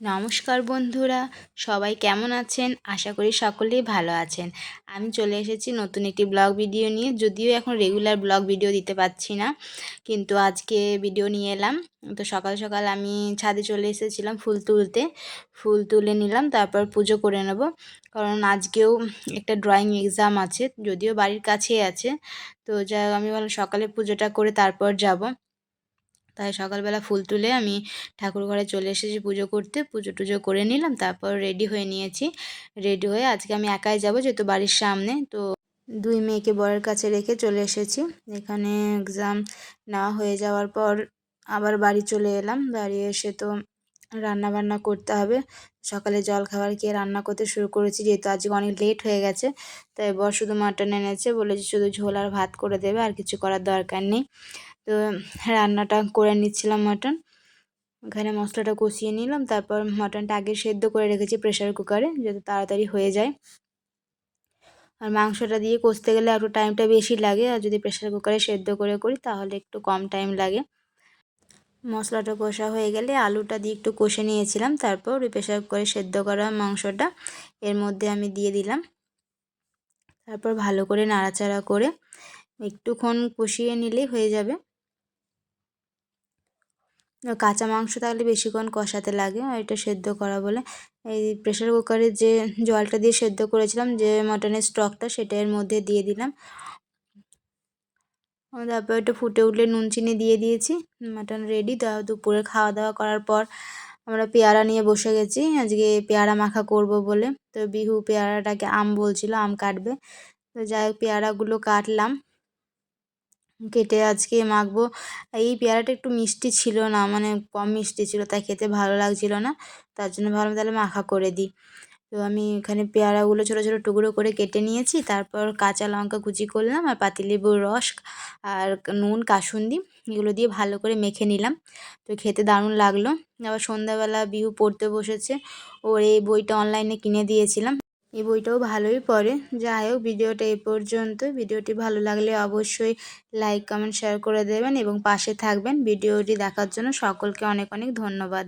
নমস্কার বন্ধুরা, সবাই কেমন আছেন? আশা করি সকলেই ভালো আছেন। আমি চলে এসেছি নতুন একটি ব্লগ ভিডিও নিয়ে। যদিও এখন রেগুলার ব্লগ ভিডিও দিতে পারছি না, কিন্তু আজকে ভিডিও নিয়ে এলাম। তো সকাল সকাল আমি ছাদে চলে এসেছিলাম ফুল তুলতে। ফুল তুলে নিলাম, তারপর পুজো করে নেব। কারণ আজকেও একটা ড্রয়িং এক্সাম আছে, যদিও বাড়ির কাছেই আছে। তো যা আমি বললাম সকালে পুজোটা করে তারপর যাব। তাই সকালবেলা ফুল তুলে আমি ঠাকুর ঘরে চলে এসেছি পুজো করতে। পুজো টুজো করে নিলাম, তারপর রেডি হয়ে নিয়েছি। রেডি হয়ে আজকে আমি একাই যাব যেহেতু বাড়ির সামনে, তো দুই মেয়েকে বরের কাছে রেখে চলে এসেছি। এখানে এক্সাম নেওয়া হয়ে যাওয়ার পর আবার বাড়ি চলে এলাম। বাড়ি এসে তো রান্না বান্না করতে হবে। সকালে জল খাবার খেয়ে রান্না করতে শুরু করেছি যেহেতু আজকে অনেক লেট হয়ে গেছে, তাই বর শুধু মাটন এনেছে, বলেছে শুধু ঝোল আর ভাত করে দেবে, আর কিছু করার দরকার নেই। তো রান্নাটা করে নিচ্ছিলাম মটন। এখানে মশলাটা কষিয়ে নিলাম, তারপর মটনটা আগে সেদ্ধ করে রেখেছি প্রেশার কুকারে যাতে তাড়াতাড়ি হয়ে যায়। আর মাংসটা দিয়ে কষতে গেলে একটু টাইমটা বেশি লাগে, আর যদি প্রেশার কুকারে সেদ্ধ করে করি, তাহলে একটু কম টাইম লাগে। মশলাটা কষা হয়ে গেলে আলুটা দিয়ে একটু কষে নিয়েছিলাম, তারপর ওই প্রেশার কুকারে সেদ্ধ করা মাংসটা এর মধ্যে আমি দিয়ে দিলাম। তারপর ভালো করে নাড়াচাড়া করে একটুক্ষণ কষিয়ে নিলেই হয়ে যাবে। কাঁচা মাংস থাকলে বেশিক্ষণ কষাতে লাগে এটা সেদ্ধ করা বলে। এই প্রেশার কুকারে যে জলটা দিয়ে সেদ্ধ করেছিলাম, যে মটনের স্টকটা সেটা এর মধ্যে দিয়ে দিলাম। তারপর একটু ফুটে উঠলে নুন, চিনি দিয়ে দিয়েছি মাটন রেডি তা দুপুরে খাওয়া দাওয়া করার পর আমরা পেয়ারা নিয়ে বসে গেছি। আজকে পেয়ারা মাখা করব বলে। তো বিহু পেয়ারাটাকে আম বলছিল, আম কাটবে। তো যাই হোক, পেয়ারাগুলো কাটলাম। কেটে আজকে মাখবো। এই পেয়ারাটা একটু মিষ্টি ছিল না মানে কম মিষ্টি ছিল, তাই খেতে ভালো লাগছিল না। তার জন্য ভাবলাম তাহলে মাখা করে দিই। তো আমি এখানে পেয়ারাগুলো ছোটো ছোটো টুকরো করে কেটে নিয়েছি। তারপর কাঁচা লঙ্কা কুচি করলাম আর পাতিলেবুর রস আর নুন, কাসুন্দি এগুলো দিয়ে ভালো করে মেখে নিলাম। তো খেতে দারুণ লাগল। আবার সন্ধ্যাবেলা বিহু পড়তে বসেছে। ওর এই বইটা অনলাইনে কিনে দিয়েছিলাম। এই বইটাও ভালোই পড়ে। যাই হোক, ভিডিওটা এ পর্যন্ত। ভিডিওটি ভালো লাগলে অবশ্যই লাইক কমেন্ট শেয়ার করে দেবেন এবং পাশে থাকবেন। ভিডিওটি দেখার জন্য সকলকে অনেক অনেক ধন্যবাদ।